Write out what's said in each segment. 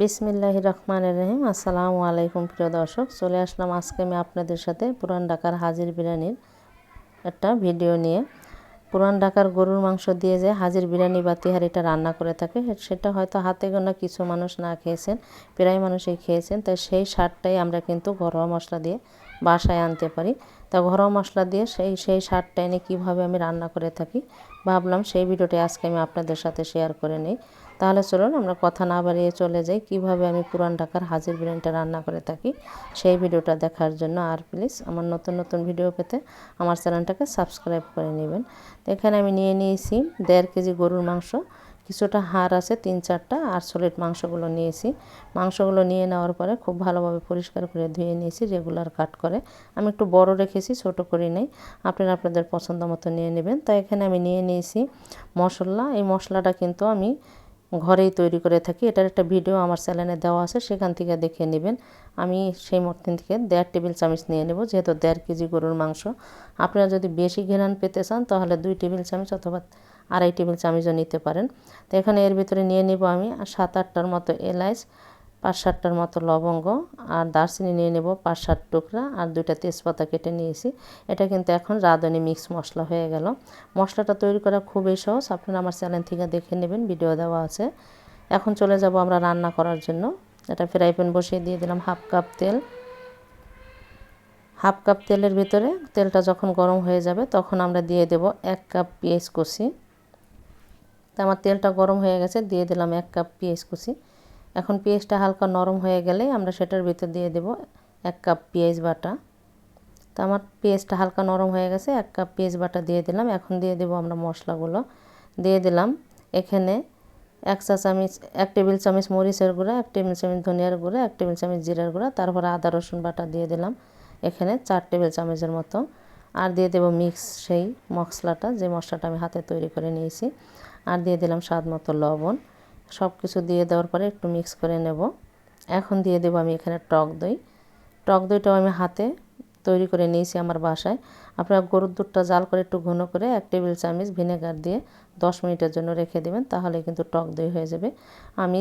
বিসমিল্লাহ রহমান রহিম। আসসালামু আলাইকুম প্রিয় দর্শক, চলে আসলাম আজকে আমি আপনাদের সাথে পুরান ঢাকার হাজির বিরিয়ানির একটা ভিডিও নিয়ে। পুরান ঢাকার গরুর মাংস দিয়ে যে হাজির বিরিয়ানি বা তিহারিটা রান্না করে থাকে, সেটা হয়তো হাতে গোনা কিছু মানুষ না খেয়েছেন, প্রায় মানুষই খেয়েছেন, তাই সেই স্বাদটাই আমরা কিন্তু ঘরোয়া মশলা দিয়ে বাসায় আনতে পারি। তা ঘরোয়া মশলা দিয়ে সেই সেই স্বাদটা এনে কীভাবে আমি রান্না করে থাকি, ভাবলাম সেই ভিডিওটি আজকে আমি আপনাদের সাথে শেয়ার করে নিই। তাহলে চলুন আমরা কথা না বাড়িয়ে চলে যাই। কীভাবে আমি পুরান ঢাকার হাজির বিরিয়ানিটা রান্না করে থাকি, সেই ভিডিওটা দেখার জন্য। আর প্লিজ আমার নতুন নতুন ভিডিও পেতে আমার চ্যানেলটাকে সাবস্ক্রাইব করে নেবেন। তো এখানে আমি নিয়ে নিয়েছি দেড় কেজি গরুর মাংস, কিছুটা হাড় আছে তিন চারটা, আর সলিড মাংসগুলো নিয়েছি। মাংসগুলো নিয়ে নেওয়ার পরে খুব ভালোভাবে পরিষ্কার করে ধুয়ে নিয়েছি রেগুলার কাট করে। আমি একটু বড় রেখেছি, ছোট করে নেই। আপনারা আপনাদের পছন্দ মতো নিয়ে নেবেন। তাই এখানে আমি নিয়ে নিয়েছি মশলা। এই মশলাটা কিন্তু আমি ঘরেই তৈরি করে থাকি। এটার একটা ভিডিও আমার চ্যানেলে দেওয়া আছে, সেখান থেকে দেখে নেবেন। আমি সেই মর্তিন থেকে দেড় টেবিল চামচ নিয়ে নেব, যেহেতু দেড় কেজি গরুর মাংস। আপনারা যদি বেশি ঘেরান পেতে চান, তাহলে দুই টেবিল চামচ অথবা আড়াই টেবিল চামচও নিতে পারেন। তো এখানে এর ভিতরে নিয়ে নেব আমি সাত আটটার মতো এলাচ পাঁচ সাতটার মতো লবঙ্গ আর দারচিনি নিয়ে নেব পাঁচ সাত টুকরা আর দুইটা তেজপাতা কেটে নিয়েছি। এটা কিন্তু এখন রাঁধুনি মিক্স মশলা হয়ে গেল। মশলাটা তৈরি করা খুবই সহজ। আপনারা আমার চ্যানেল থেকে দেখে নেবেন, ভিডিও দেওয়া আছে। এখন চলে যাব আমরা রান্না করার জন্য। এটা ফ্রাই প্যান বসিয়ে দিয়ে দিলাম হাফ কাপ তেল। হাফ কাপ তেলের ভিতরে তেলটা যখন গরম হয়ে যাবে তখন আমরা দিয়ে দেব এক কাপ পেঁয়াজ কুচি। তা আমার তেলটা গরম হয়ে গেছে, দিয়ে দিলাম এক কাপ পেঁয়াজ কুচি। এখন পেঁয়াজটা হালকা নরম হয়ে গেলে আমরা সেটার ভিতর দিয়ে দেব এক কাপ পেঁয়াজ বাটা। তো আমার পেঁয়াজটা হালকা নরম হয়ে গেছে, এক কাপ পেঁয়াজ বাটা দিয়ে দিলাম। এখন দিয়ে দেব আমরা মশলাগুলো। দিয়ে দিলাম এখানে এক চা চামচ, এক টেবিল চামচ মরিচের গুঁড়া, এক টেবিল চামচ ধনিয়ার গুঁড়া, এক টেবিল চামচ জিরার গুঁড়া, তারপর আদা, রসুন বাটা দিয়ে দিলাম এখানে চার টেবিল চামচের মতো। আর দিয়ে দেব মিক্স সেই মশলাটা, যে মশলাটা আমি হাতে তৈরি করে নিয়েছি। আর দিয়ে দিলাম স্বাদ মতো লবণ। সব কিছু দিয়ে দেওয়ার পরে একটু মিক্স করে নেব। এখন দিয়ে দেবো আমি এখানে টক দই। টক দইটাও আমি হাতে তৈরি করে নিয়েছি আমার বাসায়। আপনারা গরুর দুধটা জাল করে একটু ঘন করে এক টেবিল চামচ ভিনেগার দিয়ে দশ মিনিটের জন্য রেখে দেবেন, তাহলে কিন্তু টক দই হয়ে যাবে। আমি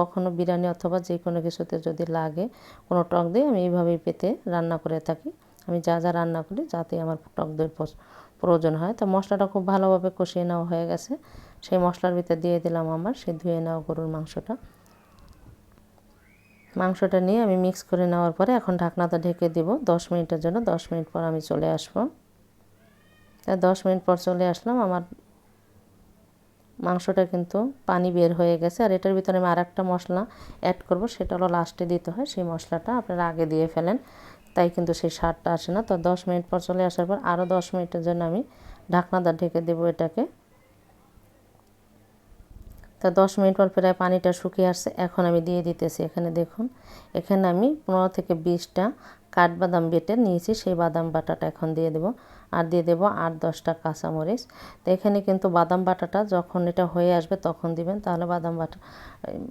কখনো বিরিয়ানি অথবা যে কোনো কিছুতে যদি লাগে কোনো টক দই, আমি এইভাবেই পেতে রান্না করে থাকি। আমি যা যা রান্না করি, যাতে আমার টক দইয়ের প্রয়োজন হয়। তো মশলাটা খুব ভালোভাবে কষিয়ে নেওয়া হয়ে গেছে। সেই মশলার ভিতর দিয়ে দিলাম আমার, সে ধুয়ে নেওয়া গরুর মাংসটা। মাংসটা নিয়ে আমি মিক্স করে নেওয়ার পরে এখন ঢাকনাটা ঢেকে দেব। দশ মিনিটের জন্য, দশ মিনিট পর আমি চলে আসব। তা দশ মিনিট পর চলে আসলাম, আমার মাংসটা কিন্তু পানি বের হয়ে গেছে। আর এটার ভিতরে আমি আর একটা মশলা অ্যাড করব, সেটা হলো লাস্টে দিতে হয়, সেই মশলাটা আপনারা আগে দিয়ে ফেলেন। তাই কিন্তু সেই স্বাদটা আসে না। তো দশ মিনিট পর চলে আসার পর আরও দশ মিনিটের জন্য আমি ঢাকনাটা ঢেকে দেবো এটাকে। তা দশ মিনিট পর প্রায় পানিটা শুকিয়ে আসছে। এখন আমি দিয়ে দিতেছি এখানে দেখুন। এখানে আমি পনেরো থেকে বিশটা কাঠবাদাম বেটে নিয়েছি, সেই বাদাম বাটাটা এখন দিয়ে দেব। আর দিয়ে দেব আট দশটা কাঁচামরিচ। তো এখানে কিন্তু বাদাম বাটাটা যখন এটা হয়ে আসবে তখন দিবেন। তাহলে বাদাম বাটা,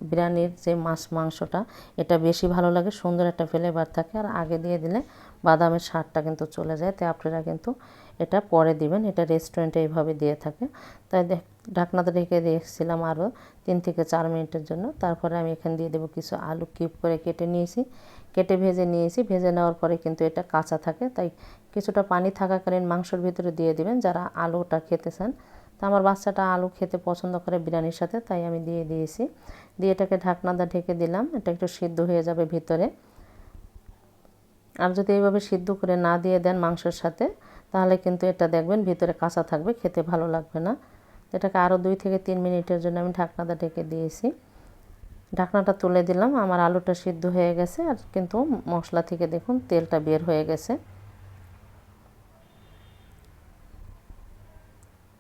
বিরিয়ানির যে মাছ মাংসটা, এটা বেশি ভালো লাগে, সুন্দর একটা ফ্লেভার থাকে। আর আগে দিয়ে দিলে বাদামের স্বাদটা কিন্তু চলে যায়। তাই আপনারা কিন্তু এটা পরে দিবেন। এটা রেস্টুরেন্টে এইভাবে দিয়ে থাকে। তাই ঢাকনাতে রেখে দিয়েছিলাম আরও তিন থেকে চার মিনিটের জন্য। তারপরে আমি এখানে দিয়ে দেবো কিছু আলু কিউব করে কেটে নিয়েছি। কেটে ভেজে নিয়েছি। ভেজে নেওয়ার পরে কিন্তু এটা কাঁচা থাকে, তাই কিছুটা পানি থাকাকালীন মাংসর ভিতরে দিয়ে দিবেন যারা আলুটা খেতে চান। তা আমার বাচ্চাটা আলু খেতে পছন্দ করে বিরিয়ানির সাথে, তাই আমি দিয়ে দিয়েছি। দিয়ে এটাকে ঢাকনাটা ঢেকে দিলাম। এটা একটু সিদ্ধ হয়ে যাবে ভিতরে। আর যদি এইভাবে সিদ্ধ করে না দিয়ে দেন মাংসের সাথে, তাহলে কিন্তু এটা দেখবেন ভিতরে কাঁচা থাকবে, খেতে ভালো লাগবে না। এটাকে আরও দুই থেকে তিন মিনিটের জন্য আমি ঢাকনাটা ঢেকে দিয়েছি। ঢাকনাটা তুলে দিলাম, আমার আলুটা সিদ্ধ হয়ে গেছে আর কিন্তু মশলা থেকে দেখুন তেলটা বের হয়ে গেছে।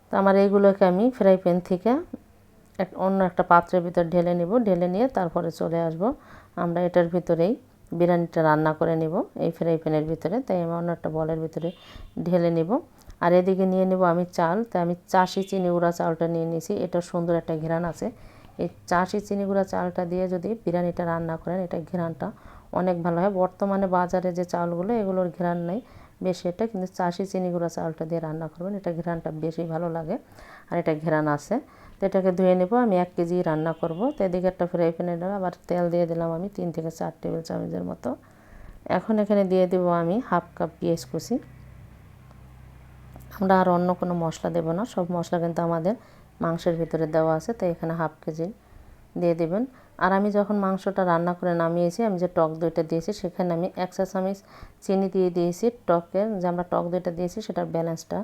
তো আমার এইগুলোকে আমি ফ্রাই প্যান থেকে এক অন্য একটা পাত্রের ভিতর ঢেলে নিব, ঢেলে নিয়ে তারপরে চলে আসব। আমরা এটার ভিতরেই বিরিয়ানিটা রান্না করে নিব, এই ফ্রাই প্যানের ভিতরে। তাই আমি অন্য একটা বলের ভিতরে ঢেলে নিব। আর এদিকে নিয়ে নেব আমি চাল। তাই আমি চাষি চিনি গুঁড়া চালটা নিয়ে নিয়েছি এটা সুন্দর একটা ঘেরান আছে। এই চাষি চিনি গুঁড়া চালটা দিয়ে যদি বিরিয়ানিটা রান্না করেন, এটা ঘেরানটা অনেক ভালো হয়। বর্তমানে বাজারে যে চালগুলো, এগুলোর ঘেরান নেই বেশি এটা কিন্তু চাষি চিনি গুঁড়া চালটা দিয়ে রান্না করবেন। এটা ঘেরানটা বেশি ভালো লাগে আর এটা ঘেরান আছে। তো এটাকে ধুয়ে নেব, আমি এক কেজি রান্না করব। তো এদিকে একটা ফ্রাই প্যানে আবার তেল দিয়ে দিলাম আমি তিন থেকে চার টেবিল চামচের মতো। এখন এখানে দিয়ে দেবো আমি হাফ কাপ পেঁয়াজ কুচি। আমরা আর অন্য কোনো মশলা দেব না। সব মশলা কিন্তু আমাদের মাংসের ভিতরে দেওয়া আছে, তো এখানে হাফ কেজি দিয়ে দেবেন। আর আমি যখন মাংসটা রান্না করে নামিয়েছি, আমি যে টক দইটা দিয়েছি, সেখানে আমি এক চা চামচ চিনি দিয়ে দিয়েছি টকের যে আমরা টক দইটা দিয়েছি, সেটার ব্যালেন্সটা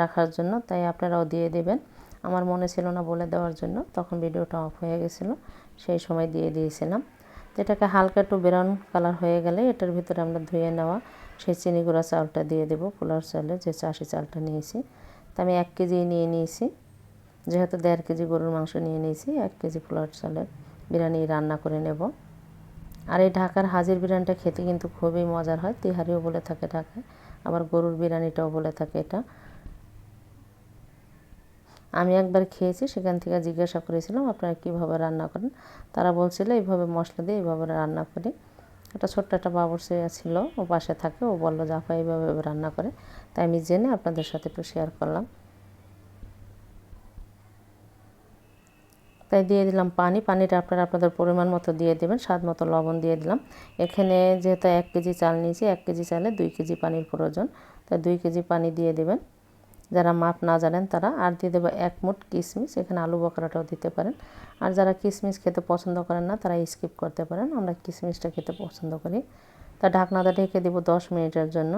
রাখার জন্য, তাই আপনারাও দিয়ে দেবেন। আমার মনে ছিল না বলে দেওয়ার জন্য, তখন ভিডিওটা অফ হয়ে গেছিল, সেই সময় দিয়ে দিয়েছিলাম। তো এটাকে হালকা একটু ব্রাউন কালার হয়ে গেলে, এটার ভিতরে আমরা ধুয়ে নেওয়া সেই চিনি গুঁড়া চালটা দিয়ে দেবো পোলার চালে যে চাষি চালটা নিয়েছি। তা আমি এক কেজি নিয়ে নিয়েছি, যেহেতু দেড় কেজি গরুর মাংস নিয়ে নিয়েছি, এক কেজি পোলার চালের বিরিয়ানি রান্না করে নেব। আর এই ঢাকার হাজির বিরিয়ানিটা খেতে কিন্তু খুবই মজার হয়, তিহারিও বলে থাকে ঢাকায়, আবার গরুর বিরিয়ানিটাও বলে থাকে এটা। আমি একবার খেয়েছি, সেখান থেকে জিজ্ঞাসা করেছিলাম, আপনারা কীভাবে রান্না করেন? তারা বলছিল, এইভাবে মশলা দিয়ে এইভাবে রান্না করি। একটা ছোট্ট একটা বাবরসি ছিল ও পাশে থাকে, ও বলল, জাফা এইভাবে রান্না করে। তাই আমি জেনে আপনাদের সাথে একটু শেয়ার করলাম। তাই দিয়ে দিলাম পানি। পানিটা আপনারা আপনাদের পরিমাণ মতো দিয়ে দেবেন, স্বাদ মতো লবণ দিয়ে দিলাম। এখানে যেহেতু এক কেজি চাল নিয়েছি, এক কেজি চালে দুই কেজি পানির প্রয়োজন। তাই দুই কেজি পানি দিয়ে দেবেন। যারা মাপ না জানেন তারা আর দিয়ে দেবো এক মুঠ কিশমিশ এখানে আলু বকরাটাও দিতে পারেন। আর যারা কিশমিশ খেতে পছন্দ করেন না, তারা স্কিপ করতে পারেন, আমরা কিশমিশটা খেতে পছন্দ করি। তা ঢাকনাটা ঢেকে দেবো দশ মিনিটের জন্য।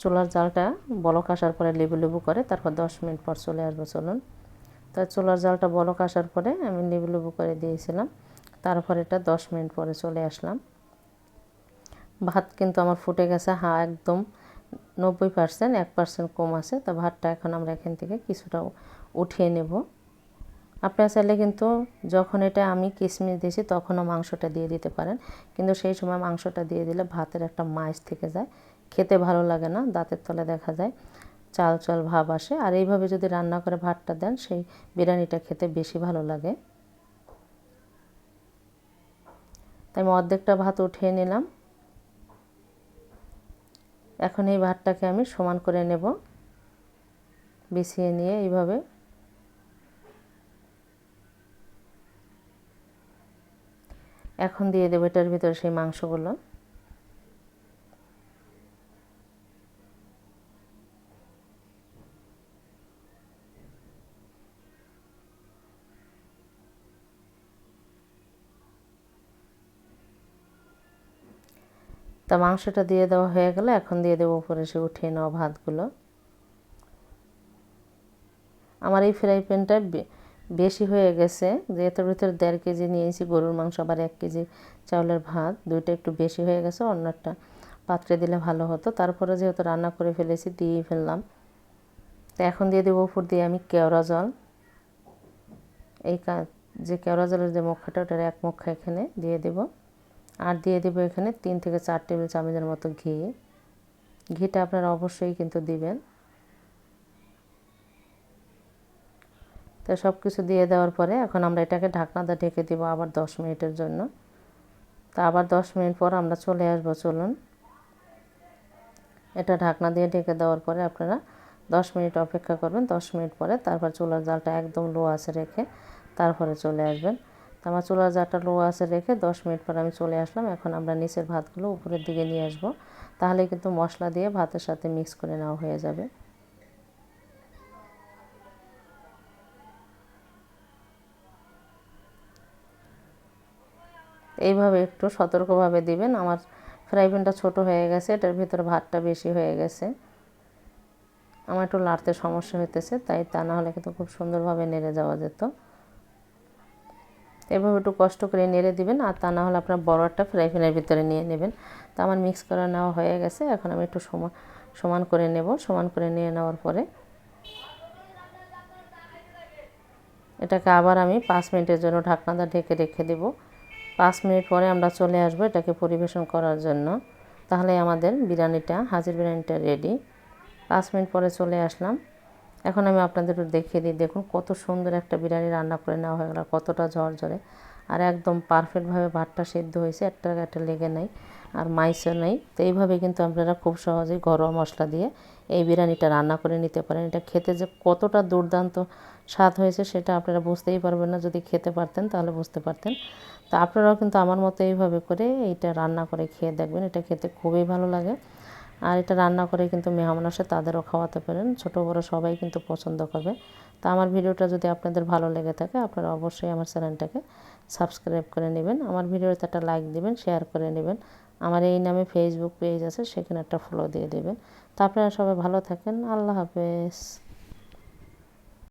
চুলার জালটা বলক আসার পরে লেবু লেবু করে, তারপর দশ মিনিট পর চলে আসব চলুন। তা চুলার জালটা বলক আসার পরে আমি লেবু লেবু করে দিয়েছিলাম, তারপর এটা দশ মিনিট পরে চলে আসলাম। ভাত কিন্তু আমার ফুটে গেছে, হা, একদম নব্বই পার্সেন্ট এক পার্সেন্ট কম আছে, তো ভাতটা এখন আমরা এখান থেকে কিছুটা উঠিয়ে নেব। আপনারা চাইলে কিন্তু যখন এটা আমি কিশমিশ দিয়েছি তখনও মাংসটা দিয়ে দিতে পারেন। কিন্তু সেই সময় মাংসটা দিয়ে দিলে ভাতের একটা মাছ থেকে যায়। খেতে ভালো লাগে না, দাঁতের তলে দেখা যায়, চাল চাল ভাব আসে। আর এইভাবে যদি রান্না করে ভাতটা দেন, সেই বিরিয়ানিটা খেতে বেশি ভালো লাগে। তাই আমি অর্ধেকটা ভাত উঠিয়ে নিলাম। এখন এই ভাতটাকে আমি সমান করে নেব। বিছিয়ে নিয়ে এইভাবে। এখন দিয়ে দেবো এটার ভিতরে সেই মাংসগুলো। তা মাংসটা দিয়ে দেওয়া হয়ে গেলে এখন দিয়ে দেবো উপরে সে উঠিয়ে নেওয়া ভাতগুলো। আমার এই ফ্রাই প্যানটা বেশি হয়ে গেছে। যেহেতু ভিতরে দেড় কেজি নিয়েছি, গরুর মাংস আবার এক কেজি চাউলের ভাত, দুইটা একটু বেশি হয়ে গেছে অন্য একটা পাত্রে দিলে ভালো হতো। তারপরে যেহেতু রান্না করে ফেলেছি দিয়েই ফেললাম। তো এখন দিয়ে দেবো উপর দিয়ে আমি কেওড়া জল। এই যে কেওড়া জলের যে মুখাটা, ওটার এক মুখা এখানে দিয়ে দেবো। আর দিয়ে দেবো এখানে তিন থেকে চার টেবিল চামচের মতো ঘি। ঘিটা আপনারা অবশ্যই কিন্তু দিবেন। তো সব কিছু দিয়ে দেওয়ার পরে এখন আমরা এটাকে ঢাকনাটা ঢেকে দেবো আবার দশ মিনিটের জন্য। তা আবার দশ মিনিট পর আমরা চলে আসব, চলুন। এটা ঢাকনা দিয়ে ঢেকে দেওয়ার পরে আপনারা দশ মিনিট অপেক্ষা করবেন। দশ মিনিট পরে তারপর চুলার জালটা একদম লো আছে রেখে তারপরে চলে আসবেন। আমার চুলার জারটা লো আছে রেখে দশ মিনিট পর আমি চলে আসলাম। এখন আমরা নিচের ভাতগুলো উপরের দিকে নিয়ে আসব। তাহলে কিন্তু মশলা দিয়ে ভাতের সাথে মিক্স করে নেওয়া হয়ে যাবে। এইভাবে একটু সতর্কভাবে দিবেন। আমার ফ্রাই প্যানটা ছোটো হয়ে গেছে, এটার ভিতরে ভাতটা বেশি হয়ে গেছে। আমার একটু লাড়তে সমস্যা হইতেছে, তাই তা না হলে কিন্তু খুব সুন্দরভাবে নেড়ে যাওয়া যেত। এভাবে একটু কষ্ট করে নেড়ে দিবেন, আর তা না হলে আপনার বড় একটা ফ্রাই প্যানের ভিতরে নিয়ে নেবেন। তা আমার মিক্স করা নেওয়া হয়ে গেছে, এখন আমি একটু সমান সমান করে নেব। সমান করে নিয়ে নেওয়ার পরে এটাকে আবার আমি পাঁচ মিনিটের জন্য ঢাকনাটা ঢেকে রেখে দেব। পাঁচ মিনিট পরে আমরা চলে আসব এটাকে পরিবেশন করার জন্য। তাহলে আমাদের বিরিয়ানিটা হাজির বিরিয়ানিটা রেডি পাঁচ মিনিট পরে চলে আসলাম। এখন আমি আপনাদের একটু দেখিয়ে দিই। দেখুন কত সুন্দর একটা বিরিয়ানি রান্না করে নেওয়া হয়ে গেল, কতটা ঝরঝরে। আর একদম পারফেক্টভাবে ভাতটা সেদ্ধ হয়েছে, একটা একটা লেগে নেই আর মাইসও নেই। তো এইভাবে কিন্তু আপনারা খুব সহজেই ঘরোয়া মশলা দিয়ে এই বিরিয়ানিটা রান্না করে নিতে পারেন। এটা খেতে যে কতটা দুর্দান্ত স্বাদ হয়েছে সেটা আপনারা বুঝতেই পারবেন না। যদি খেতে পারতেন তাহলে বুঝতে পারতেন। তো আপনারাও কিন্তু আমার মতো এইভাবে করে এইটা রান্না করে খেয়ে দেখবেন। এটা খেতে খুবই ভালো লাগে। আর এটা রান্না করে কিন্তু মেহমান আসে, তাদেরও খাওয়াতে পারেন। ছোটো বড়ো সবাই কিন্তু পছন্দ করবে। তা আমার ভিডিওটা যদি আপনাদের ভালো লেগে থাকে, আপনারা অবশ্যই আমার চ্যানেলটাকে সাবস্ক্রাইব করে নেবেন। আমার ভিডিওতে একটা লাইক দিবেন, শেয়ার করে নেবেন। আমার এই নামে ফেসবুক পেজ আছে, সেখানে একটা ফলো দিয়ে দেবেন। তা আপনারা সবাই ভালো থাকেন। আল্লাহ হাফেজ।